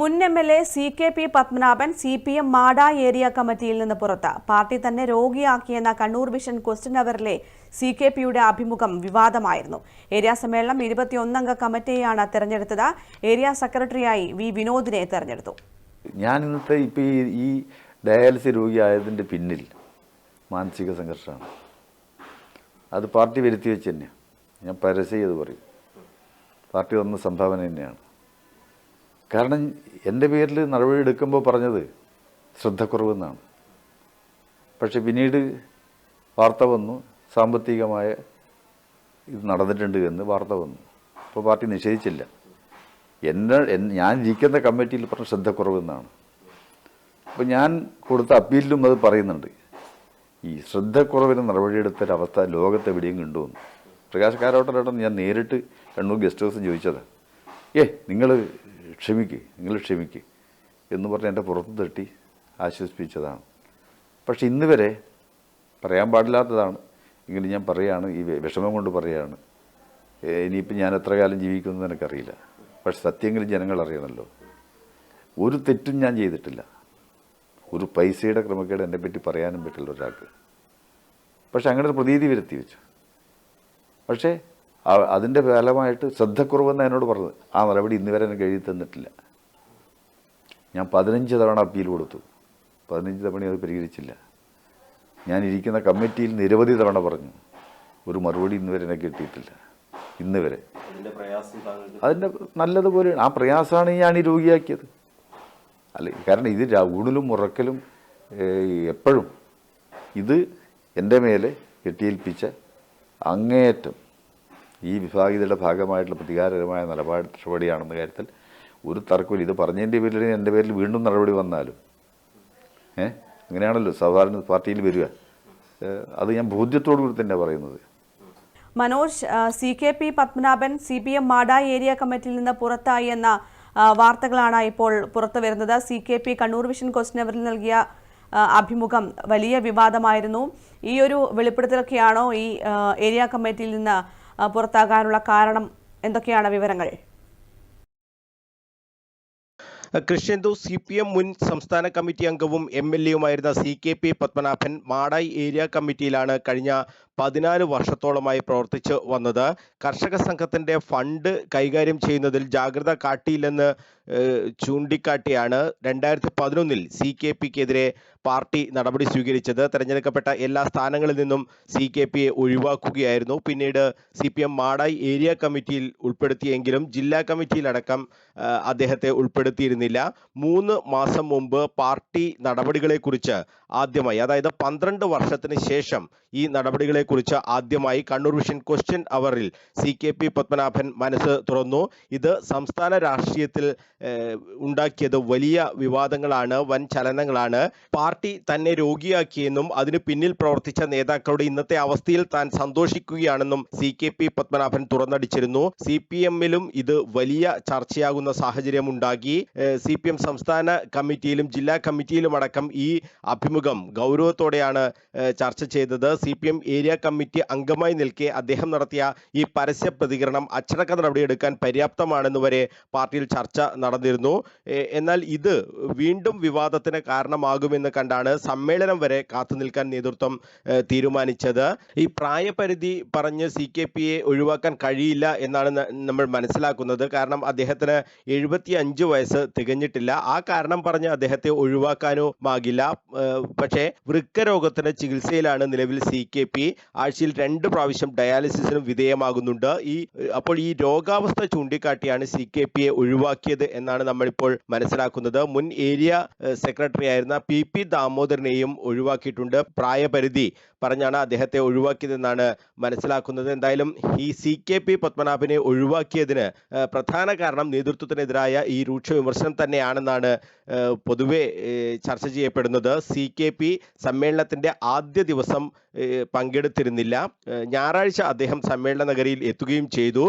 മുൻ M L A C K P Padmanabhan C P M Mada area കമ്മിറ്റിയിൽ നിന്ന് പുറത്ത്. പാർട്ടി തന്നെ രോഗിയാക്കിയെന്ന കണ്ണൂർ വിഷൻ ക്വസ്റ്റ്യൻ അവറിലെ സി കെ പിയുടെ അഭിമുഖം വിവാദമായിരുന്നു. ഏരിയ സമ്മേളനം ഇരുപത്തിയൊന്നംഗ കമ്മിറ്റിയാണ് തെരഞ്ഞെടുത്തത്. ഏരിയ സെക്രട്ടറിയായി വി വിനോദിനെ തെരഞ്ഞെടുത്തു. ഞാൻ ഇന്നത്തെ ഇപ്പോൾ ഈ ഡയാലിസിസ് രോഗിയായതിന്റെ പിന്നിൽ മാനസിക സംഘർഷമാണ്. അത് പാർട്ടി വരുത്തി വെച്ച് തന്നെയാണ് ഞാൻ പരസ്യം ചെയ്ത് പറയും. പാർട്ടി തന്ന സംഭാവന തന്നെയാണ്. കാരണം എന്റെ പേരിൽ നടപടി എടുക്കുമ്പോൾ പറഞ്ഞത് ശ്രദ്ധക്കുറവെന്നാണ്. പക്ഷെ പിന്നീട് വാർത്ത വന്നു സാമ്പത്തികമായ ഇത് നടന്നിട്ടുണ്ട് എന്ന് വാർത്ത വന്നു. അപ്പോൾ പാർട്ടി നിഷേധിച്ചില്ല. എന്നെ ഞാൻ ഇരിക്കുന്ന കമ്മിറ്റിയിൽ പറഞ്ഞ ശ്രദ്ധക്കുറവെന്നാണ്. അപ്പോൾ ഞാൻ കൊടുത്ത അപ്പീലിലും അത് പറയുന്നുണ്ട്. ഈ ശ്രദ്ധക്കുറവിന് നടപടിയെടുത്തൊരവസ്ഥ ലോകത്ത് എവിടെയും കണ്ടുവന്നു. പ്രകാശ് കാരോട്ടരേട്ടൻ ഞാൻ നേരിട്ട് കണ്ണൂർ ഗസ്റ്റ് ഹൗസിൽ ചോദിച്ചതാണ് ഏ നിങ്ങൾ ക്ഷമിക്ക് നിങ്ങൾ ക്ഷമിക്ക് എന്ന് പറഞ്ഞ് എന്റെ പുറത്ത് തട്ടി ആശ്വസിപ്പിച്ചതാണ്. പക്ഷെ ഇന്ന് വരെ പറയാൻ പാടില്ലാത്തതാണ്. എങ്കിലും ഞാൻ പറയുകയാണ് ഈ വിഷമം കൊണ്ട് പറയുകയാണ് ഇനിയിപ്പോൾ ഞാൻ എത്ര കാലം ജീവിക്കുമെന്ന് എനിക്കറിയില്ല. പക്ഷെ സത്യമെങ്കിലും ജനങ്ങൾ അറിയണമല്ലോ ഒരു തെറ്റും ഞാൻ ചെയ്തിട്ടില്ല. ഒരു പൈസയുടെ ക്രമക്കേട് എന്നെ പറ്റി പറയാനും പറ്റില്ല ഒരാൾക്ക്. പക്ഷെ അങ്ങനെ ഒരു പ്രതീതി വരുത്തി വെച്ചു. പക്ഷേ അതിന്റെ ഫലമായിട്ട് ശ്രദ്ധക്കുറവെന്ന് എന്നോട് പറഞ്ഞത്. ആ മറുപടി ഇന്ന് വരെ എനിക്ക് എഴുതി തന്നിട്ടില്ല. ഞാൻ പതിനഞ്ച് തവണ അപ്പീൽ കൊടുത്തു. പതിനഞ്ച് തവണ അത് പരിഹരിച്ചില്ല. ഞാൻ ഇരിക്കുന്ന കമ്മിറ്റിയിൽ നിരവധി തവണ പറഞ്ഞു ഒരു മറുപടി ഇന്ന് വരെ കിട്ടിയിട്ടില്ല. ഇന്ന് വരെ. അതിന്റെ നല്ലതുപോലെ ആ പ്രയാസമാണ് ഞാൻ ഈ രോഗിയാക്കിയത്. അല്ല കാരണം ഇത് ഊണിലും ഉറക്കലും എപ്പോഴും ഇത് എന്റെ മേലെ കെട്ടിയേൽപ്പിച്ച അങ്ങേയറ്റം ഈ വിഭാഗീയതയുടെ ഭാഗമായിട്ടുള്ള പ്രതികാരകരമായ നിലപാട് നടപടിയാണെന്ന കാര്യത്തിൽ ഒരു തർക്കമില്ല ഇത് പറഞ്ഞതിന്റെ പേരിൽ എന്റെ പേരിൽ വീണ്ടും നടപടി വന്നാലും. ഏ? അങ്ങനെയാണല്ലോ സാധാരണ പാർട്ടിയിൽ വരിക. അത് ഞാൻ ബോധ്യത്തോടു കൂടി തന്നെ പറയുന്നത്. Manoj C K P Padmanabhan C P M Mada area കമ്മിറ്റിയിൽ നിന്ന് പുറത്തായി എന്ന വാർത്തകളാണ് ഇപ്പോൾ പുറത്തു വരുന്നത്. C K P Kannur vision question അവറിൽ നൽകിയ അഭിമുഖം വലിയ വിവാദമായിരുന്നു. ഈ ഒരു വെളിപ്പെടുത്തലൊക്കെയാണോ ഈ ഏരിയ കമ്മിറ്റിയിൽ നിന്ന് പുറത്താകാനുള്ള കാരണം എന്തൊക്കെയാണ് വിവരങ്ങൾ? കൃഷ്ണന്തു സി പി എം മുൻ സംസ്ഥാന കമ്മിറ്റി അംഗവും M L എയുമായിരുന്ന C K P Padmanabhan Madayi area കമ്മിറ്റിയിലാണ് കഴിഞ്ഞ പതിനാല് വർഷത്തോളമായി പ്രവർത്തിച്ച് വന്നത്. കർഷക സംഘത്തിന്റെ ഫണ്ട് കൈകാര്യം ചെയ്യുന്നതിൽ ജാഗ്രത കാട്ടിയില്ലെന്ന് ചൂണ്ടിക്കാട്ടിയാണ് രണ്ടായിരത്തി പതിനൊന്നിൽ സി കെ പിക്കെതിരെ പാർട്ടി നടപടി സ്വീകരിച്ചത്. തെരഞ്ഞെടുക്കപ്പെട്ട എല്ലാ സ്ഥാനങ്ങളിൽ നിന്നും സി കെ പിയെ ഒഴിവാക്കുകയായിരുന്നു. പിന്നീട് C P M Madayi area കമ്മിറ്റിയിൽ ഉൾപ്പെടുത്തിയെങ്കിലും ജില്ലാ കമ്മിറ്റിയിലടക്കം അദ്ദേഹത്തെ ഉൾപ്പെടുത്തിയിരുന്നില്ല. മൂന്ന് മാസം മുമ്പ് പാർട്ടി നടപടികളെക്കുറിച്ച് ആദ്യമായി അതായത് പന്ത്രണ്ട് വർഷത്തിന് ശേഷം ഈ നടപടികളെക്കുറിച്ച് ആദ്യമായി കണ്ണൂർ വിഷൻ ക്വസ്റ്റ്യൻ അവറിൽ സി കെ പി പത്മനാഭൻ മനസ്സ് തുറന്നു. ഇത് സംസ്ഥാന രാഷ്ട്രീയത്തിൽ ഉണ്ടാക്കിയത് വലിയ വിവാദങ്ങളാണ് വൻ ചലനങ്ങളാണ്. പാർട്ടി തന്നെ രോഗിയാക്കിയെന്നും അതിന് പിന്നിൽ പ്രവർത്തിച്ച നേതാക്കളുടെ ഇന്നത്തെ അവസ്ഥയിൽ താൻ സന്തോഷിക്കുകയാണെന്നും സി കെ പി പത്മനാഭൻ തുറന്നടിച്ചിരുന്നു. സി പി എമ്മിലും ഇത് വലിയ ചർച്ചയാകുന്ന സാഹചര്യം ഉണ്ടാക്കി സി പി എം സംസ്ഥാന കമ്മിറ്റിയിലും ജില്ലാ കമ്മിറ്റിയിലും അടക്കം ഈ അഭിമുഖം ഗൗരവത്തോടെയാണ് ചർച്ച ചെയ്തത്. C P M area committee അംഗമായി നിൽക്കെ അദ്ദേഹം നടത്തിയ ഈ പരസ്യ പ്രതികരണം അച്ചടക്ക നടപടിയെടുക്കാൻ പര്യാപ്തമാണെന്ന് വരെ പാർട്ടിയിൽ ചർച്ച നടന്നിരുന്നു. എന്നാൽ ഇത് വീണ്ടും വിവാദത്തിന് കാരണമാകുമെന്ന് കണ്ടാണ് സമ്മേളനം വരെ കാത്തു നിൽക്കാൻ നേതൃത്വം തീരുമാനിച്ചത്. ഈ പ്രായപരിധി പറഞ്ഞ് സി കെ പിയെ ഒഴിവാക്കാൻ കഴിയില്ല എന്നാണ് നമ്മൾ മനസ്സിലാക്കുന്നത്. കാരണം അദ്ദേഹത്തിന് എഴുപത്തി അഞ്ച് വയസ്സ് തികഞ്ഞിട്ടില്ല. ആ കാരണം പറഞ്ഞ് അദ്ദേഹത്തെ ഒഴിവാക്കാനോ ആകില്ല. പക്ഷേ വൃക്കരോഗത്തിന് ചികിത്സയിലാണ് നിലവിൽ സി കെ പി. ആഴ്ചയിൽ രണ്ട് പ്രാവശ്യം ഡയാലിസിസിനും വിധേയമാകുന്നുണ്ട്. ഈ അപ്പോൾ ഈ രോഗാവസ്ഥ ചൂണ്ടിക്കാട്ടിയാണ് സി കെ പിയെ ഒഴിവാക്കിയത് എന്നാണ് നമ്മളിപ്പോൾ മനസ്സിലാക്കുന്നത്. മുൻ ഏരിയ സെക്രട്ടറി ആയിരുന്ന പി പി ദാമോദരനെയും ഒഴിവാക്കിയിട്ടുണ്ട്. പ്രായപരിധി പറഞ്ഞാണ് അദ്ദേഹത്തെ ഒഴിവാക്കിയതെന്നാണ് മനസ്സിലാക്കുന്നത്. എന്തായാലും ഈ സി കെ പി പത്മനാഭനെ ഒഴിവാക്കിയതിന് പ്രധാന കാരണം നേതൃത്വത്തിനെതിരായ ഈ രൂക്ഷ വിമർശനം തന്നെയാണെന്നാണ് പൊതുവെ ചർച്ച ചെയ്യപ്പെടുന്നത്. സി കെ പി സമ്മേളനത്തിന്റെ ആദ്യ ദിവസം പങ്കെടുത്തിരുന്നില്ല. ഞായറാഴ്ച അദ്ദേഹം സമ്മേളന നഗരിയിൽ എത്തുകയും ചെയ്തു.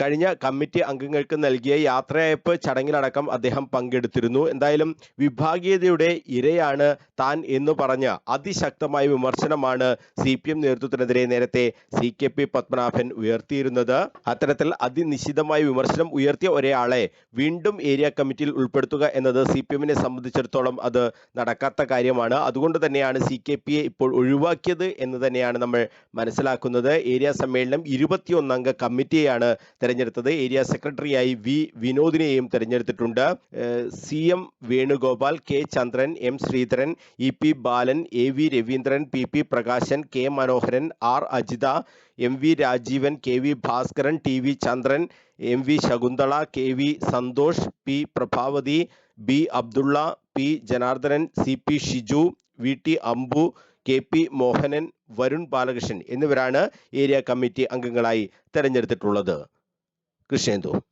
കഴിഞ്ഞ കമ്മിറ്റി അംഗങ്ങൾക്ക് നൽകിയ യാത്രയയപ്പ് ചടങ്ങിലടക്കം അദ്ദേഹം പങ്കെടുത്തിരുന്നു. എന്തായാലും വിഭാഗീയതയുടെ ഇരയാണ് താൻ എന്ന് പറഞ്ഞ അതിശക്തമായ വിമർശനമാണ് സി പി എം നേതൃത്വത്തിനെതിരെ നേരത്തെ സി കെ പി പത്മനാഭൻ ഉയർത്തിയിരുന്നത്. അത്തരത്തിൽ അതിനിശ്ചിതമായ വിമർശനം ഉയർത്തിയ ഒരാളെ വീണ്ടും ഏരിയ കമ്മിറ്റിയിൽ ഉൾപ്പെടുത്തുക എന്നത് സി പി എമ്മിനെ സംബന്ധിച്ചിടത്തോളം അത് നടക്കാത്ത കാര്യമാണ്. അതുകൊണ്ട് തന്നെയാണ് സി കെ പിയെ ഇപ്പോൾ ഒഴിവാക്കിയത് എന്ന് തന്നെയാണ് നമ്മൾ മനസ്സിലാക്കുന്നത്. ഏരിയ സമ്മേളനം ഇരുപത്തിയൊന്നംഗ കമ്മിറ്റിയെയാണ് തെരഞ്ഞെടുത്തത്. ഏരിയ സെക്രട്ടറിയായി വി വിനോദിനെയും തെരഞ്ഞെടുത്തിട്ടുണ്ട്. C M Venugopal K Chandran M Sreedharan E P Balan A V Raveendran P P Prakashan K Manoharan R Ajitha M V Rajeevan K V Bhaskaran T V Chandran M V Shakuntala K V Santhosh P Prabhavathi B Abdulla P Janardhanan C P Shiju V T Ambu K P Mohanan Varun Balakrishnan എന്നിവരാണ് area committee അംഗങ്ങളായി തെരഞ്ഞെടുത്തിട്ടുള്ളത്. crescendo.